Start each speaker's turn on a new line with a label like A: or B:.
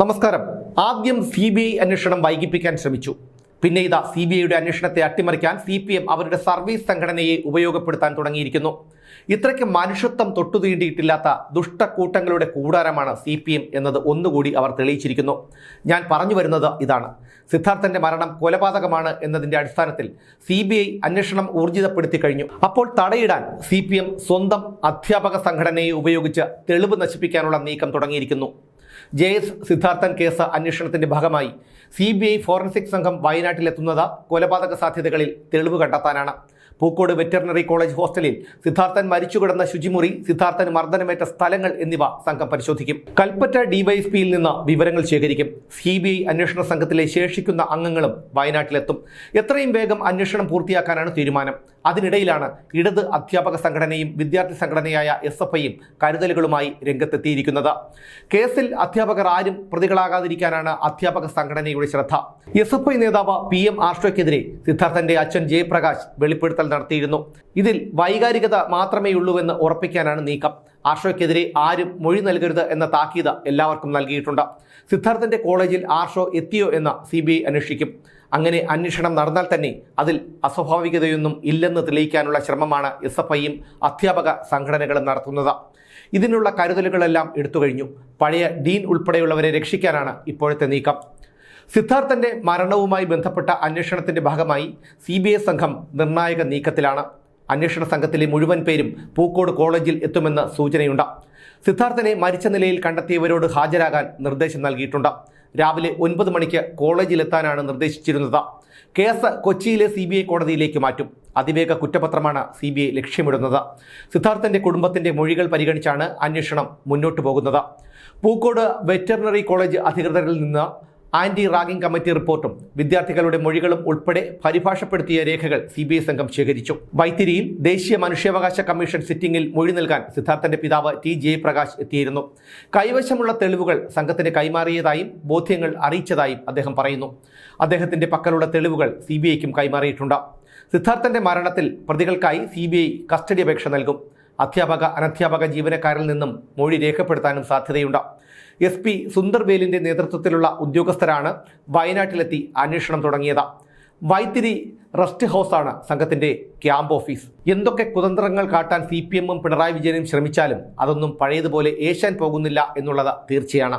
A: നമസ്കാരം. ആദ്യം C B I അന്വേഷണം വൈകിപ്പിക്കാൻ ശ്രമിച്ചു. പിന്നെ ഇതാ സി ബി ഐയുടെ അന്വേഷണത്തെ അട്ടിമറിക്കാൻ സി പി എം അവരുടെ സർവീസ് സംഘടനയെ ഉപയോഗപ്പെടുത്താൻ തുടങ്ങിയിരിക്കുന്നു. ഇത്രയ്ക്ക് മനുഷ്യത്വം തൊട്ടുതീണ്ടിയിട്ടില്ലാത്ത ദുഷ്ടക്കൂട്ടങ്ങളുടെ കൂടാരമാണ് സി പി എം എന്നത് ഒന്നുകൂടി അവർ തെളിയിച്ചിരിക്കുന്നു. ഞാൻ പറഞ്ഞു വരുന്നത് ഇതാണ്. സിദ്ധാർത്ഥന്റെ മരണം കൊലപാതകമാണ് എന്നതിന്റെ അടിസ്ഥാനത്തിൽ സി ബി ഐ അന്വേഷണം ഊർജിതപ്പെടുത്തി കഴിഞ്ഞു. അപ്പോൾ തടയിടാൻ സി പി എം സ്വന്തം അധ്യാപക സംഘടനയെ ഉപയോഗിച്ച് തെളിവ് നശിപ്പിക്കാനുള്ള നീക്കം തുടങ്ങിയിരിക്കുന്നു. ജെ എസ് സിദ്ധാർത്ഥൻ കേസ് അന്വേഷണത്തിന്റെ ഭാഗമായി. സി ബി ഐ ഫോറൻസിക് സംഘം വയനാട്ടിലെത്തുന്നത് കൊലപാതക സാധ്യതകളിൽ തെളിവ് കണ്ടെത്താനാണ്. പൂക്കോട് വെറ്ററിനറി കോളേജ് ഹോസ്റ്റലിൽ സിദ്ധാർത്ഥൻ മരിച്ചു കിടന്ന ശുചിമുറി സിദ്ധാർത്ഥന് മർദ്ദനമേറ്റ സ്ഥലങ്ങൾ എന്നിവ സംഘം പരിശോധിക്കും. കൽപ്പറ്റ ഡിവൈഎസ്പിയിൽ നിന്ന് വിവരങ്ങൾ ശേഖരിക്കും. സി അന്വേഷണ സംഘത്തിലെ ശേഷിക്കുന്ന അംഗങ്ങളും വയനാട്ടിലെത്തും. എത്രയും വേഗം അന്വേഷണം പൂർത്തിയാക്കാനാണ് തീരുമാനം. അതിനിടയിലാണ് ഇടത് അധ്യാപക സംഘടനയും വിദ്യാർത്ഥി സംഘടനയായ എസ് എഫ് ഐയും കരുതലുകളുമായി രംഗത്തെത്തിയിരിക്കുന്നത്. കേസിൽ അധ്യാപകർ ആരും പ്രതികളാകാതിരിക്കാനാണ് അധ്യാപക സംഘടനയുടെ ശ്രദ്ധ. എസ് എഫ് ഐ നേതാവ് പി എം ആർഷോയ്ക്കെതിരെ സിദ്ധാർത്ഥന്റെ അച്ഛൻ ജയപ്രകാശ് വെളിപ്പെടുത്തൽ നടത്തിയിരുന്നു. ഇതിൽ വൈകാരികത മാത്രമേ ഉള്ളൂവെന്ന് ഉറപ്പിക്കാനാണ് നീക്കം. ആർഷോയ്ക്കെതിരെ ആരും മൊഴി നൽകരുത് എന്ന താക്കീത് എല്ലാവർക്കും നൽകിയിട്ടുണ്ട്. സിദ്ധാർത്ഥന്റെ കോളേജിൽ ആർഷോ എത്തിയോ എന്ന് സി ബി ഐ അന്വേഷിക്കും. അങ്ങനെ അന്വേഷണം നടന്നാൽ തന്നെ അതിൽ അസ്വാഭാവികതയൊന്നും ഇല്ലെന്ന് തെളിയിക്കാനുള്ള ശ്രമമാണ് എസ് എഫ് ഐയും അധ്യാപക സംഘടനകളും നടത്തുന്നത്. ഇതിനുള്ള കരുതലുകളെല്ലാം എടുത്തു കഴിഞ്ഞു. പഴയ ഡീൻ ഉൾപ്പെടെയുള്ളവരെ രക്ഷിക്കാനാണ് ഇപ്പോഴത്തെ നീക്കം. സിദ്ധാർത്ഥന്റെ മരണവുമായി ബന്ധപ്പെട്ട അന്വേഷണത്തിന്റെ ഭാഗമായി സി ബി ഐ സംഘം നിർണായക നീക്കത്തിലാണ്. അന്വേഷണ സംഘത്തിലെ മുഴുവൻ പേരും പൂക്കോട് കോളേജിൽ എത്തുമെന്ന് സൂചനയുണ്ട്. സിദ്ധാർത്ഥനെ മരിച്ച നിലയിൽ കണ്ടെത്തിയവരോട് ഹാജരാകാൻ നിർദ്ദേശം നൽകിയിട്ടുണ്ട്. രാവിലെ ഒൻപത് മണിക്ക് കോളേജിലെത്താനാണ് നിർദ്ദേശിച്ചിരുന്നത്. കേസ് കൊച്ചിയിലെ സി ബി ഐ കോടതിയിലേക്ക് മാറ്റും. അതിവേഗ കുറ്റപത്രമാണ് സി ബി ഐ ലക്ഷ്യമിടുന്നത്. സിദ്ധാർത്ഥന്റെ കുടുംബത്തിന്റെ മൊഴികൾ പരിഗണിച്ചാണ് അന്വേഷണം മുന്നോട്ടു പോകുന്നത്. പൂക്കോട് വെറ്ററിനറി കോളേജ് അധികൃതരിൽ നിന്ന് ആന്റി റാഗിംഗ് കമ്മിറ്റി റിപ്പോർട്ടും വിദ്യാർത്ഥികളുടെ മൊഴികളും ഉൾപ്പെടെ പരിഭാഷപ്പെടുത്തിയ രേഖകൾ സി ബി ഐ സംഘം ശേഖരിച്ചു. വൈത്തിരിയിൽ ദേശീയ മനുഷ്യാവകാശ കമ്മീഷൻ സിറ്റിംഗിൽ മൊഴി നൽകാൻ സിദ്ധാർത്ഥന്റെ പിതാവ് ടി ജയപ്രകാശ് എത്തിയിരുന്നു. കൈവശമുള്ള തെളിവുകൾ സംഘത്തിന് കൈമാറിയതായും ബോധ്യങ്ങൾ അറിയിച്ചതായും അദ്ദേഹം പറയുന്നു. അദ്ദേഹത്തിന്റെ പക്കലുള്ള തെളിവുകൾ സി ബി ഐക്കും കൈമാറിയിട്ടുണ്ട്. സിദ്ധാർത്ഥന്റെ മരണത്തിൽ പ്രതികൾക്കായി സി ബി ഐ കസ്റ്റഡി അപേക്ഷ നൽകും. അധ്യാപക അനധ്യാപക ജീവനക്കാരിൽ നിന്നും മൊഴി രേഖപ്പെടുത്താനും സാധ്യതയുണ്ട്. എസ് പി സുന്ദർവേലിന്റെ നേതൃത്വത്തിലുള്ള ഉദ്യോഗസ്ഥരാണ് വയനാട്ടിലെത്തി അന്വേഷണം തുടങ്ങിയത്. വൈത്തിരി റെസ്റ്റ് ഹൗസാണ് സംഘത്തിന്റെ ക്യാമ്പ് ഓഫീസ്. എന്തൊക്കെ കുതന്ത്രങ്ങൾ കാട്ടാൻ സി പി എമ്മും പിണറായി വിജയനും ശ്രമിച്ചാലും അതൊന്നും പഴയതുപോലെ ഏശാൻ പോകുന്നില്ല എന്നുള്ളത് തീർച്ചയാണ്.